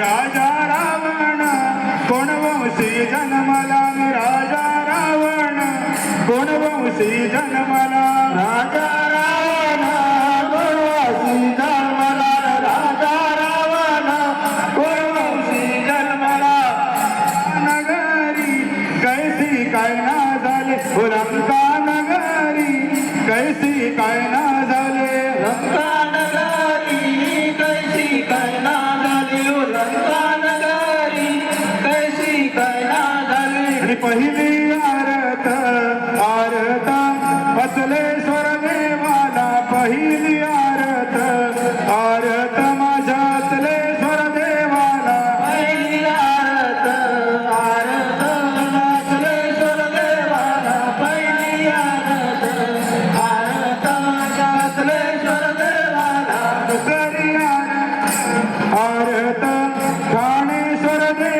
राजा रावण कोण वंशी जन्मला? राजा रावण कोण वंशी जन्मला? राजा पहिली आरत आरता असलेश्वर देवाला पहिली आरत आरत माझ्या असलेश्वर देवाला. पहिली आरत आरत असलेश्वर देवाला. पहिली आरत आरत माझ्या असलेश्वर देवाला. आरत ठाणेश्वर देव.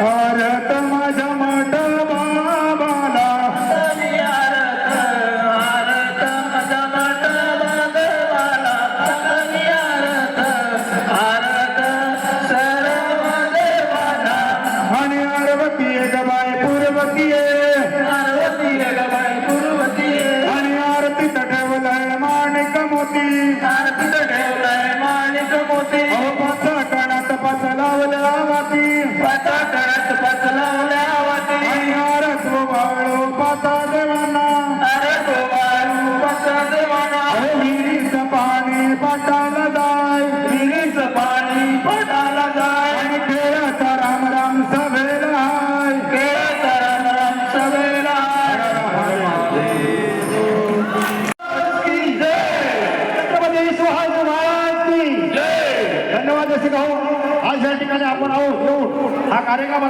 भारत माझा मटल बाबाला. भारत माझा मटल आणि अर्वती गबाई पूर्वती अर्वती गबाई पूर्वती आणि आरती तटवलय माणिक मोती. आरती उपस्थित आहोत. आज या ठिकाणी आपण आहोत. येऊन हा कार्यक्रम